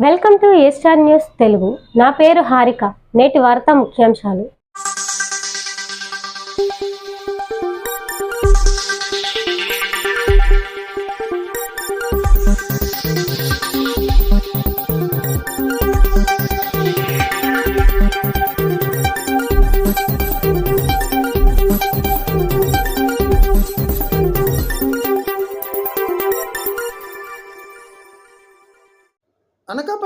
Welcome to A Star news Telugu. నా పేరు హారిక. నేటి వార్తా ముఖ్యాంశాలు.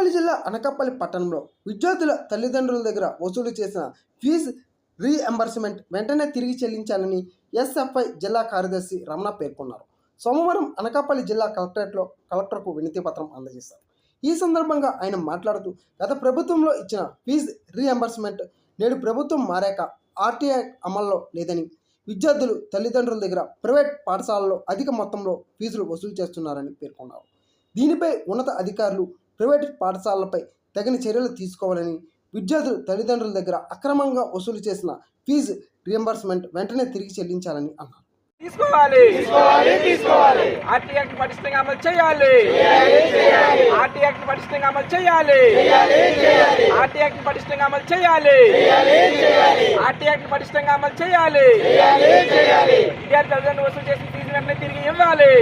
అనకాపల్లి జిల్లా అనకాపల్లి పట్టణంలో విద్యార్థుల తల్లిదండ్రుల దగ్గర వసూలు చేసిన ఫీజు రీఎంబర్స్మెంట్ వెంటనే తిరిగి చెల్లించాలని ఎస్ఎఫ్ఐ జిల్లా కార్యదర్శి రమణ పేర్కొన్నారు. సోమవారం అనకాపల్లి జిల్లా కలెక్టరేట్లో కలెక్టర్కు వినతి పత్రం అందజేశారు. ఈ సందర్భంగా ఆయన మాట్లాడుతూ గత ప్రభుత్వంలో ఇచ్చిన ఫీజు రీఎంబర్స్మెంట్ నేడు ప్రభుత్వం మారాక ఆర్టీఐ అమల్లో లేదని విద్యార్థులు తల్లిదండ్రుల దగ్గర ప్రైవేట్ పాఠశాలలో అధిక మొత్తంలో ఫీజులు వసూలు చేస్తున్నారని పేర్కొన్నారు. దీనిపై ఉన్నత అధికారులు ప్రైవేట్ పాఠశాలలపై తగిన చర్యలు తీసుకోవాలని విద్యార్థులు తల్లిదండ్రుల దగ్గర అక్రమంగా వసూలు చేసిన ఫీజు రియంబర్స్మెంట్ వెంటనే తిరిగి చెల్లించాలని అన్నారు. తీసుకోవాలి. తీసుకోవాలి తీసుకోవాలి. ఆర్టీ యాక్ట్ పటిష్టంగా అమలు చేయాలి. ఆర్టీ యాక్ట్ పటిష్టంగా అమలు చేయాలి. ఆర్టీ యాక్ట్ పటిష్టంగా అమలు చేయాలి. ఆర్టీ యాక్ట్ పటిష్టంగా అమలు చేయాలి. విద్యార్థి తల్లిదండ్రులు వసూలు చేసిన ఫీజు వెంటనే తిరిగి ఇవ్వాలి.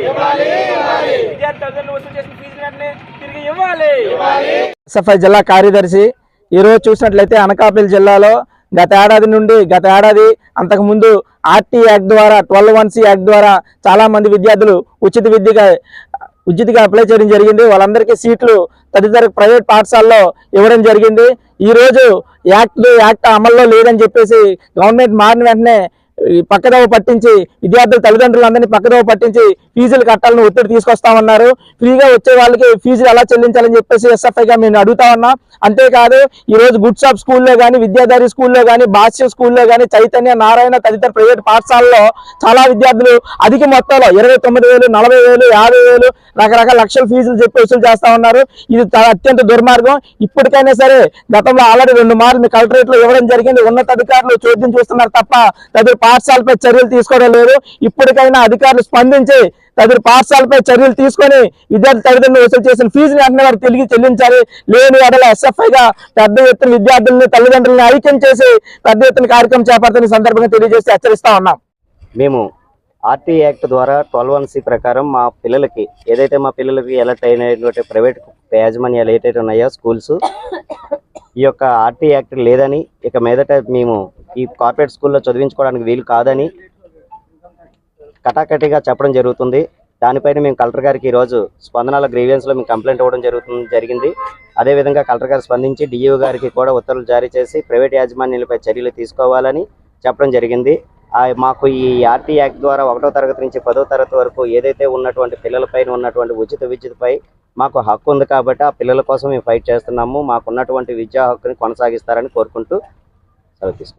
విద్యార్థి తల్లిదండ్రులు వసూలు చేసిన ఫీజు వెంటనే ఎస్ఎఫ్ఐ జిల్లా కార్యదర్శి. ఈరోజు చూసినట్లయితే అనకాపల్లి జిల్లాలో గత ఏడాది నుండి గత ఏడాది అంతకుముందు ఆర్టీ యాక్ట్ ద్వారా ట్వెల్వ్ వన్ సి యాక్ట్ ద్వారా చాలా మంది విద్యార్థులు ఉచిత విద్యగా ఉచితంగా అప్లై చేయడం జరిగింది. వాళ్ళందరికీ సీట్లు తదితర ప్రైవేట్ పాఠశాలలో ఇవ్వడం జరిగింది. ఈరోజు యాక్ట్ యాక్ట్ అమల్లో లేదని చెప్పేసి గవర్నమెంట్ మారిన వెంటనే పక్కదోవ పట్టించి విద్యార్థుల తల్లిదండ్రులందరినీ పక్కదోవ పట్టించి ఫీజులు కట్టాలని ఒత్తిడి తీసుకొస్తామన్నారు. ఫ్రీగా వచ్చే వాళ్ళకి ఫీజులు ఎలా చెల్లించాలని చెప్పేసి ఎస్ఎఫ్ఐగా మేము అడుగుతా ఉన్నాం. అంతేకాదు ఈ రోజు గుడ్ షాప్ స్కూల్లో కానీ విద్యాధారి స్కూల్లో కానీ భాష్య స్కూల్లో కానీ చైతన్య నారాయణ తదితర ప్రైవేట్ పాఠశాలలో చాలా విద్యార్థులు అధిక మొత్తంలో ఇరవై తొమ్మిది వేలు నలభై వేలు యాభై వేలు రకరకాల లక్షల ఫీజులు చెప్పి వసూలు చేస్తా ఉన్నారు. ఇది అత్యంత దుర్మార్గం. ఇప్పటికైనా సరే గతంలో ఆల్రెడీ రెండు మార్లు కలెక్టరేట్లో ఇవ్వడం జరిగింది. ఉన్నతాధికారులు చోద్యం చూస్తున్నారు తప్ప తదురు పాఠశాలపై చర్యలు తీసుకోవడం లేదు. ఇప్పటికైనా అధికారులు స్పందించి తదితర పాఠశాలపై చర్యలు తీసుకొని విద్యార్థి తల్లిదండ్రులు వసూలు చేసిన ఫీజుని వెంటనే వారు తిరిగి చెల్లించాలి. లేని ఎడల ఎస్ఎఫ్ఐగా పెద్ద ఎత్తున విద్యార్థులని తల్లిదండ్రులను ఐక్యం చేసి పెద్ద ఎత్తున కార్యక్రమం చేపడుతున్న సందర్భంగా తెలియజేసి హెచ్చరిస్తా ఉన్నాం. మేము ఆర్టీ యాక్ట్ ద్వారా ట్వెల్వ్ వన్ సి ప్రకారం మా పిల్లలకి ఏదైతే మా పిల్లలకి ఎలర్ట్ అయినటువంటి ప్రైవేట్ యాజమాన్యాలు ఏదైతే ఉన్నాయో స్కూల్స్ ఈ యొక్క ఆర్టీ యాక్ట్ లేదని ఇక మీదట మేము ఈ కార్పొరేట్ స్కూల్లో చదివించుకోవడానికి వీలు కాదని కటాకటిగా చెప్పడం జరుగుతుంది. దానిపైన మేము కలెక్టర్ గారికి ఈరోజు స్పందనాల గ్రీవియన్స్లో మేము కంప్లైంట్ ఇవ్వడం జరుగుతుంది జరిగింది. అదేవిధంగా కలెక్టర్ గారు స్పందించి డిఈఓ గారికి కూడా ఉత్తర్వులు జారీ చేసి ప్రైవేట్ యాజమాన్యాలపై చర్యలు తీసుకోవాలని చెప్పడం జరిగింది. ఆ మాకు ఈ ఆర్టీ యాక్ట్ ద్వారా ఒకటో తరగతి నుంచి పదో తరగతి వరకు ఏదైతే ఉన్నటువంటి పిల్లలపైన ఉన్నటువంటి ఉచిత విద్యుత్పై మాకు హక్కు ఉంది కాబట్టి ఆ పిల్లల కోసం మేము ఫైట్ చేస్తున్నాము. మాకు ఉన్నటువంటి విద్యా హక్కుని కొనసాగిస్తారని కోరుకుంటూ సెలవు తీసుకుంటాం